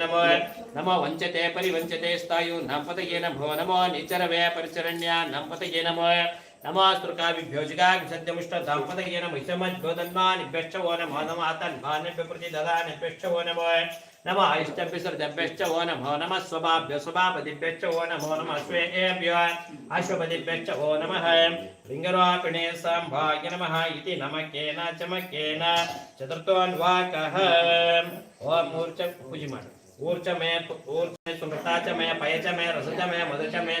नमो नमो वञ्चते, परिवञ्चते स्थायु। नम्पतये नभो नमो निचरवे, परिचरण्या। नम्पतये नमो। नमोऽस्तृकाभिभ्यो जिगाग्सद्यमुष्ट दाम्पतये नमो हितमज्गोदन्मानिभ्यश्च वो नमो, नमः तन्मानिभ्य प्रतिददानिभ्यश्च वो नमो। नमः इष्टभिसर्जभ्यश्च वो नमो। नमः स्वभाभ्य, स्वभापतिभ्यश्च वो नमो। नमः स्वेभ्यो अश्वपतिभ्यश्च वो नमः। लिङ्गरोपिणे सम्भाय नमः इति नमकेन चमकेन चतुर्थोऽन्वाकः। ॐ मूर्च ऊर्च में ऊर्च में पयचमय रसचमय मधुचमय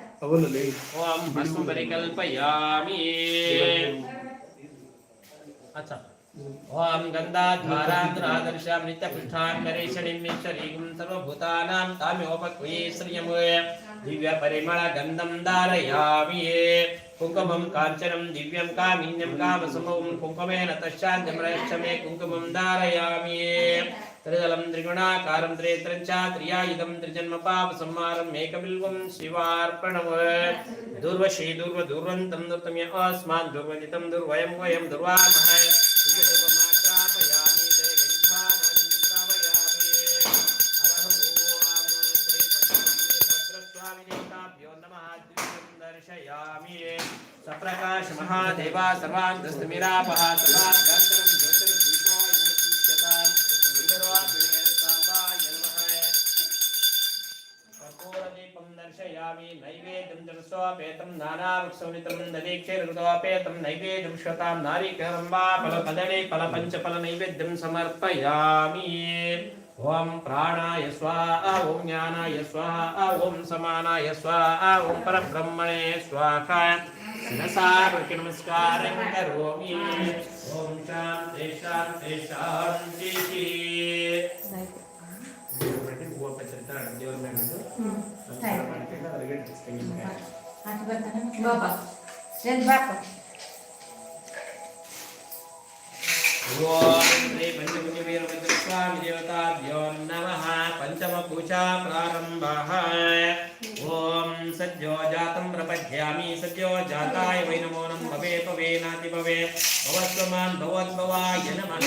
ओम भस्म परिकल्पयामि अच्छा। ओम गन्धाध्वारान्तरादर्शां नित्यपृष्ठां करेशणिं निश्चरीं सर्वभूतानां ताम्योपक्वे श्रियम् दिव्यपरिमळगन्धं धारयामि। कुङ्कुमं काञ्चनं, दिव्यं कामिन्यं, कामसमं, कुङ्कुमेन तश्चाद्यमरश्च मे कुङ्कुमं धारयामि। त्रिदलं त्रिगुणाकारं त्रेत्रं च त्रियायुधं त्रिजन्मपापसंहारम् एकबिल्वं शिवार्पणम् दुर्वशी दुर्व दुर्वन्तं दुर्तम्य अस्मान् दुर्वजितं दुर्वयं वयं दुर्वामः दिव्यरूपमात्रापयामि जयगन्धानागन्धावयामि हरः ॐ श्री नानावृक्षोनितं ददीक्षैर्हृदोपेतं नैवेद्यं श्वतां नारीकरं वा फलकदळे फलपञ्चफलनैवेद्यं समर्पयामि ॐ प्राणाय स्वाहा ॐ ज्ञानाय स्वाहा ॐ समानाय स्वाहा ॐ परब्रह्मणे स्वाहा शिरसा नमस्कारं करोमि ॐ शान्ति शान्ति शान्तिः ಹೂವು ಪಚ್ಚರಿತ ದೇವರ ಮೇಲೆ ನಮಸ್ಕಾರ ಮಾಡ್ಕೊಂಡು ಅದ್ರಾಗೆ ತೆಂಗಿನಕಾಯಿ ಆಚೆ ಬರ್ತಾನೆ ಬಾಬಾ ಎದ್ದು ಬಾಪ ಓಂ ಶ್ರೀ ಪಂಚಮುಖ ವೀರಭದ್ರ ಸ್ವಾಮಿ ದೇವತಾಭ್ಯೋ ನಮಃ ಪಂಚಮ ಪೂಜಾ ಪ್ರಾರಂಭ ಓಂ ಸದ್ಯೋ ಜಾತಂ ಪ್ರಪದ್ಯಾಮಿ ಸದ್ಯೋ ಜಾತಾಯ ವೈ ನಮೋ ನಂ ಭವೆ ಪವೆ ನಾತಿ ಭವೆ ಭವಸ್ವಮಾನ್ ಭವದ್ಭವಾಯ ನಮಃ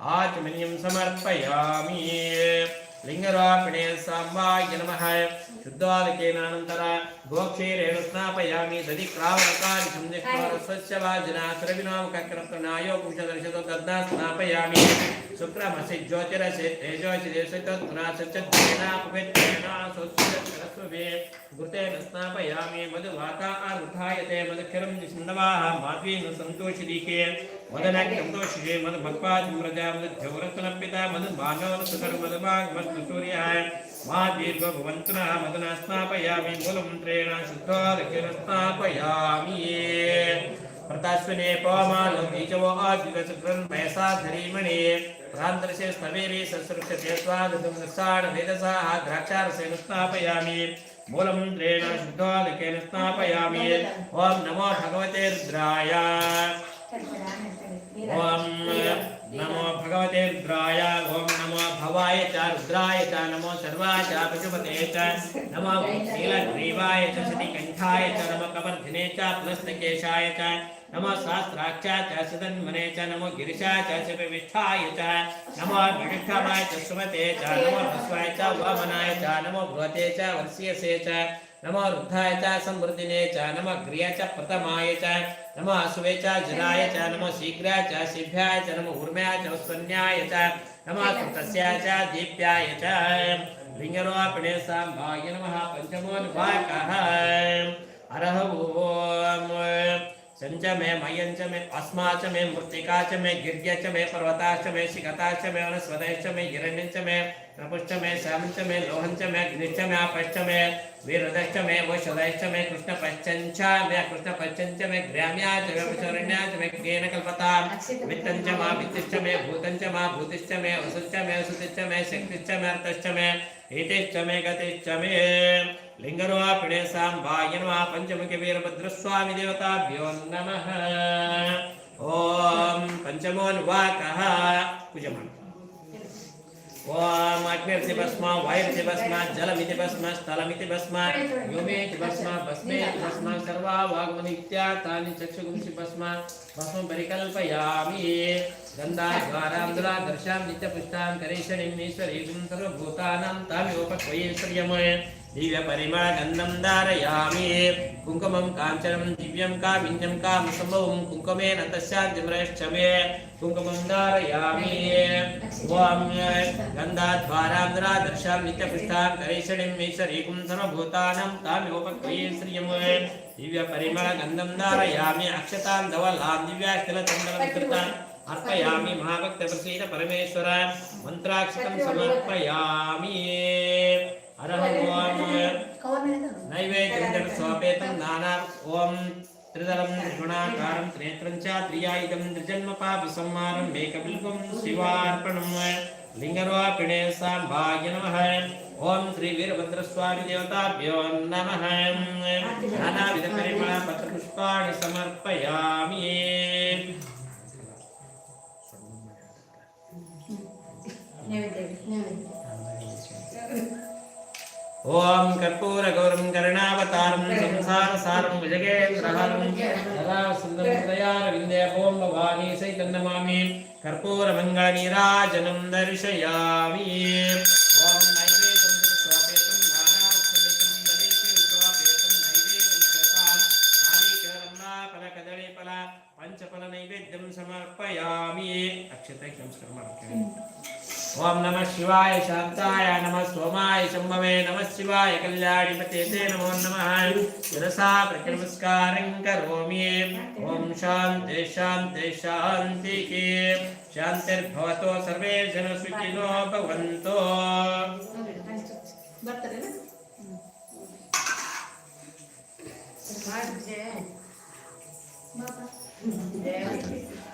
आचमनीयं समर्पयामि। लिङ्गरोपिणे साम्बाय नमः। शुद्धादिकेनानन्तर गोक्षीरेण स्नापयामि दधि क्रावणकानि सन्धिक्ष्मरस्वस्य वाजिना सुरविनामकक्रप्रणायो कुशदर्शतो दद्ना स्नापयामि शुक्रमसि ज्योतिरसि तेजोसि देशतत्पुनासच्चद्वेना पवित्रेण स्वस्तिरस्वभे घृतेन स्नापयामि मधुवाता आरुथायते मधुक्षरं निस्न्दवाः माध्वीन सन्तोषिदीके मदनक्तोषिषे मधुभक्पाद्मृजा मधुध्यवरत्नपिता मधुमानवसुकर मधुमाग्मस्तुसूर्यः मा दीर्घभवन्तुनः मदना स्नापयामि मूलमन्त्रेण शुद्धोदकेन स्नापयामि प्रतास्विने पवमानो बीजवो आद्विकसुक्रन् पैसा धरीमणि प्रान्तरसे स्तवेरे ससृक्षते स्वागतं नस्साण वेदसाः द्राक्षारसेन स्नापयामि मूलमन्त्रेण शुद्धोदकेन स्नापयामि ॐ नमो भगवते रुद्राय। ॐ नमो भगवते रुद्राय ॐ नमो भवाय च, रुद्राय च, नमो सर्वाय च पशुपते च, नमो नीलग्रीवाय च शतिकण्ठाय च, नमो कवर्धिने च प्लस्तकेशाय च, नमो सहस्राक्षा च सदन्मने च, नमो गिरिशाय च, शिवविष्ठाय च, नमो विविष्ठमाय च, सुमते च, नमो भस्वाय च, वामनाय च, नमो भगवते च, वर्ष्यसे च नमो रुद्धाय च समृद्धिने च नमो ग्रिय च प्रथमाय च नमो अश्वे च जलाय च नमो शीघ्राय च शिभ्याय च नमो ऊर्म्याय च वस्वन्याय च नमो कृतस्याय च, दीप्याय च। लिङ्गरोपणे साम्बाय नमः पञ्चमोन्वाकः हरः ॐ सञ्च मे मयं च मे अस्मा च मे मृत्तिका च मे गिर्य च मे पर्वता मे शिखता मे वनस्पतयश्च मे हिरण्यं मे नपुश्च मे श्यामं मे लोहं मे अग्निश्च मे आपश्च मे वीरदश्च मे वशुदश्च मे कृष्णपश्चञ्च मे कृष्णपश्चञ्च मे ग्राम्या च मे पशुरण्या च मे केन कल्पतां वित्तं मा वित्तिश्च मे भूतं मा भूतिश्च मे वसुश्च मे वसुतिश्च मे शक्तिश्च मे अर्थश्च मे एतिश्च मे गतिश्च मे लिङ्गरोपिणे साम्बाय नमः पञ्चमुखि वीरभद्रस्वामि देवताभ्यो नमः। ॐ पञ्चमोन्वाकः पूजमानः ॐ अग्निर्ति भस्म वायुर्ति भस्म जलमिति भस्म स्थलमिति भस्म व्योमेति भस्म भस्मेति भस्म, सर्वा वाग्मनित्या तानि चक्षुगुंसि भस्म भस्म परिकल्पयामि। गन्धाद्वारान्दुला दर्शां नित्यपुष्टां करेशणीम् ईश्वरीं सर्वभूतानां तामिवोपक्वयेश्वर्यमय दिव्यपरिमळगन्धं धारयामि। कुङ्कुमं काञ्चनं दिव्यं कामिन्यं कामसम्भवं कुङ्कुमेन तस्यान्तिमृश्च मे कुङ्कुमं धारयामि। ॐ गन्धाद्वारान्द्रा दर्शां नित्यपुष्टां करेशणीम् ईश्वरीकुं सर्वभूतानां तामिवोपक्वये श्रियं दिव्यपरिमळगन्धं धारयामि। अक्षतां धवलां दिव्यास्तिलचन्दनं कृताम् अर्पयामि। महाभक्तप्रसीद परमेश्वर, मन्त्राक्षतं समर्पयामि। नैवेद्यं जगत्स्वापेतं नाना ॐ त्रिदलं त्रिगुणाकारं त्रिनेत्रं च त्रियायुधं त्रिजन्मपापसंहारं मेकबिल्बं शिवार्पणं लिङ्गरोपिणे साम्भाय नमः। ॐ श्रीवीरभद्रस्वामी नमः। नानाविधपरिमळपत्रपुष्पाणि समर्पयामि। ॐ कर्पूरगौरं करुणावतारं संसारसारं भुजगेन्द्रहरं सदा सुन्दरहृदयारविन्दे ॐ भवानी सैतन्नमामि कर्पूरमङ्गलनीराजनं दर्शयामि ॐ नैवेद्यं स्वापेतं नानावत्सलितं दलितं स्वापेतं नैवेद्यं स्वपां नारीकेलं नाफलकदलीफल पञ्चफलनैवेद्यं समर्पयामि अक्षते संस्कर्मणं ओम नमः शिवाय शांताय नमः सोमाय शंभवे नमः शिवाय कल्याणिपते ते नमो नमः शिरसा प्रकृनमस्कारं करोमि ओम शान्ति शान्ति शान्तिः शान्तिर्भवतो सर्वे जनसुखिनो भवन्तु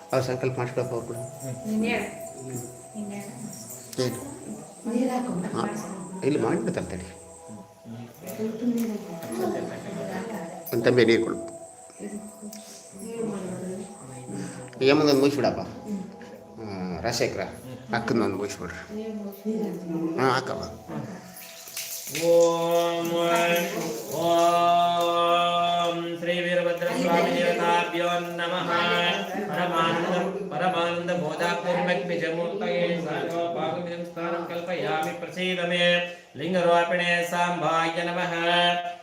ಅವ್ರು ಸಂಕಲ್ಪ ಮಾಡ್ಕೊಳಪ್ಪ ಅವ್ರು ಕೂಡ ಹಾಂ, ಇಲ್ಲಿ ಮಾಡಿಬಿಡ್ತಾರೆ ತಡಿ ಒಂದು ತಂಬಿ ನೀರು ಕೊಡು ಏಮಂದೊಂದು ಮುಗಿಸ್ಬಿಡಪ್ಪ. ರಾಜಶೇಖರ ಅಕ್ಕನೊಂದು ಮುಗಿಸ್ಬಿಡ್ರಿ. ಹಾಂ ಹಾಕಪ್ಪ ओम ओम श्री वीरभद्र स्वामी देवताभ्यो नमः। परमानंद परमानंद बोधापूर्णग्नि जमूर्तये स्थानं कल्पयामि। प्रसीद मे लिंगरोपिणे नमः।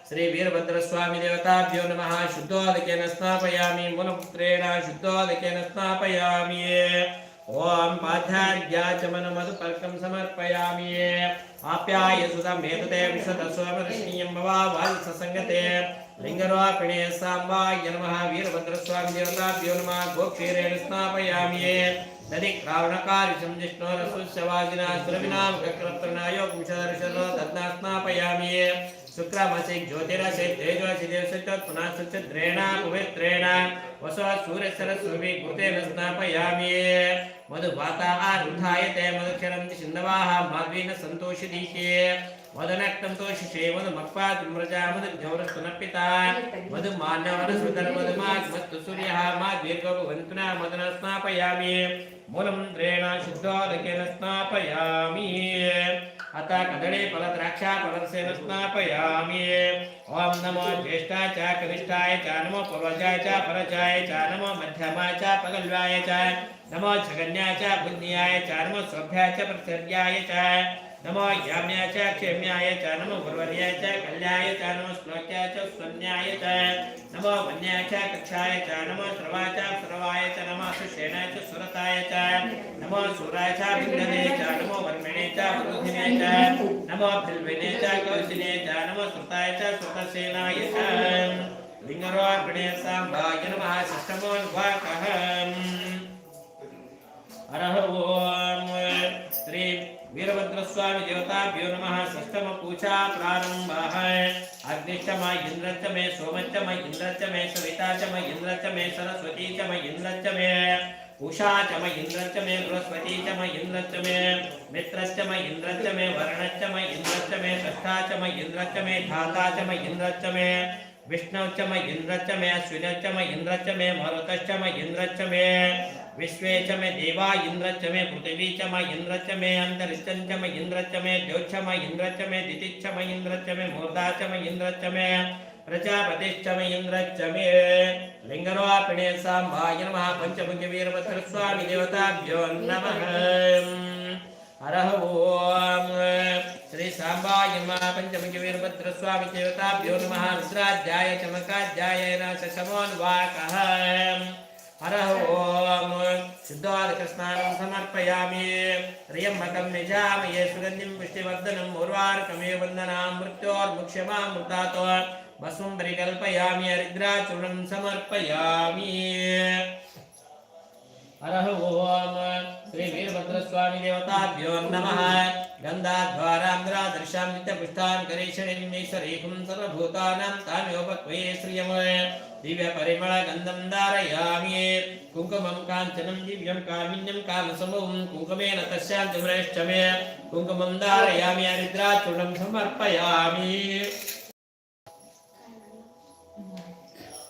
श्री वीरभद्र स्वामी देवताभ्यो नमः। शुद्धोदकेन स्थापयामि। मूलपुत्रेण शुद्धोदकेन स्थापयामि। ओम पाध्यार्याचमनमधु पर्कं समर्पयामि ये आप्याय सुतं हेतुते विशदस्वमदर्शनीयं भवाससङ्गते लिङ्गरूपिणे साम्बाय नमः वीरभद्रस्वामि देवताभ्यो नमः, गोपीरेण स्थापयामि। ये दधि रसुस्य वाजिना सुरविनां गक्रत्रणायोगविषदर्शनो दद्ना तद्नास्नापयामि ये शुक्रामसि ज्योतिरसि तेजोसि देवसि मधु शुचिद्रेण पवित्रेण। वसो सूर्यसरस्वमी भूतेन स्नापयामि मधुवाता आरुन्धायते मधुक्षरं मधु माधवीन सन्तोषिदीशे मदनक्तं तोषिषे मधुमक्पाद्मृजा मधुजौरस्तुनपिता मधुमानवरसुतर्मधुमात्मस्तु सूर्यः मा दीर्घभवन्तुना मदन स्नापयामि। मूलं द्रेण शुद्धोदकेन स्नापयामि। आता कदळे फलद्राक्षा फलस्य स्नापयामी ओम नमो ज्येष्ठाच्या कनिष्ठायच्या नमो पूर्वजाच्या फलजायच्या नमो मध्यमाच्या पगल्वायच्या नमो छगन्याच्या पुण्यायच्या नमो सभ्याच्या प्रसर्यायच्या नमो याम्याय च क्षेम्याय च, नमो गुरुवर्याय च, कल्याय च, नमो श्लोक्याय च, स्वन्याय च, नमो वन्याय च, कक्षाय च, नमो श्रवाय च, सर्वाय च, नमो सुषेणाय च, सुरताय च, नमो सूराय च भिन्नदे च, नमो वर्मिणे च वरुधिने च, नमो बिल्विने च, कौशिने च, नमो श्रुताय च श्रुतसेनाय च। लिङ्गरोर्गणे साम्बाय नमः षष्ठमोन्वाकः हरः ॐ श्री वीरभद्रस्वामी देवताभ्यो नमः षष्ठम पूजा प्रारम्भः अग्निश्च म इन्द्रश्च मे सोमश्च म इन्द्रश्च मे सविता च म इन्द्रश्च मे सरस्वती च म इन्द्रश्च मे उषा च म इन्द्रश्च मे बृहस्पती च म इन्द्रश्च मे मित्रश्च म इन्द्रश्च मे वर्णश्च म इन्द्रश्च मे षष्ठा च म इन्द्रश्च मे धाता च म इन्द्रश्च मे विष्णुश्च म इन्द्रश्च मे अश्विनश्च म इन्द्रश्च मे मरुतश्च म इन्द्रश्च मे विश्वे च मे देवा इन्द्रश्च मे पृथिवी च म इन्द्रश्च मे अन्तरिक्षं च म इन्द्रश्च मे द्योच्छ म इन्द्रश्च मे दितिच्छ म इन्द्रश्च मे मूर्धा च म इन्द्रश्च मे प्रजापतिश्च मे इन्द्रश्च मे लिङ्गरोपिणे साम्बाय नमः। पञ्चमुखवीरभद्रस्वामी देवताभ्यो नमः। हरः श्री सांबाय नमः। पञ्चमुखवीरभद्रस्वामी देवताभ्यो नमः। रुद्राध्याय, चमकाध्याय नाशसमोन्वाकः हरः ॐ शुद्धोदकस्नानं समर्पयामि त्र्यम्बकं निजामये सुगन्धिं पुष्टिवर्धनं उर्वारुकमे वन्दनां मृत्योर्मुक्ष्यमामृतात्। भस्मं परिकल्पयामि। हरिद्राचूर्णं समर्पयामि। हरः ॐ श्री वीरभद्र वीरभद्रस्वामी देवताभ्यो नमः। गन्धाध्वारान्द्रादृशां नित्यपुष्टान् करेशणीश्वरीकुं सर्वभूतानां ताम्योपक्वये श्रियम्। दिव्यपरिमळगन्धं धारयामि। कुङ्कुमं काञ्चनं, दिव्यं कामिन्यं कामसमूहं कुङ्कुमेन तस्यान्तिमृश्च मे कुङ्कुमं धारयामि हरिद्राचूर्णं समर्पयामि।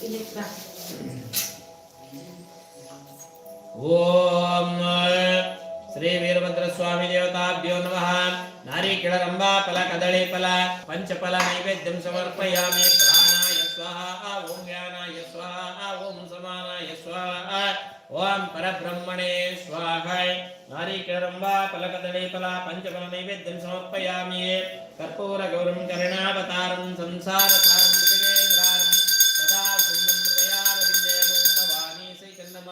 ओम श्री वीरभद्र स्वामी देवताभ्यो नमः। नारीकेल रंबा फल कदली फल, पंचफल नैवेद्यम समर्पयामि। प्राणाय स्वाहा, ओम ज्ञानाय स्वाहा, ओम समानाय स्वाहा, ओम परब्रह्मणे स्वाहा नारीकेल रंबा फल कदली फल, पंचफल नैवेद्यम समर्पयामि। कर्पूर गौरम कर्णावतारम संसार सारम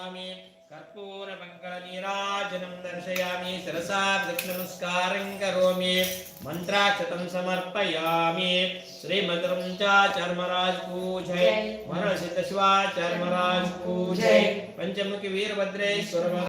दर्शयामि कर्पूरमङ्गलनीराजनं दर्शयामि। सरसा वृक्षनमस्कारं करोमि। मन्त्राक्षतं समर्पयामि। श्रीमन्त्रं च चर्मराज पूजय मनसिद्धश्वा चर्मराज पूजय पञ्चमुखि वीरभद्रेश्वर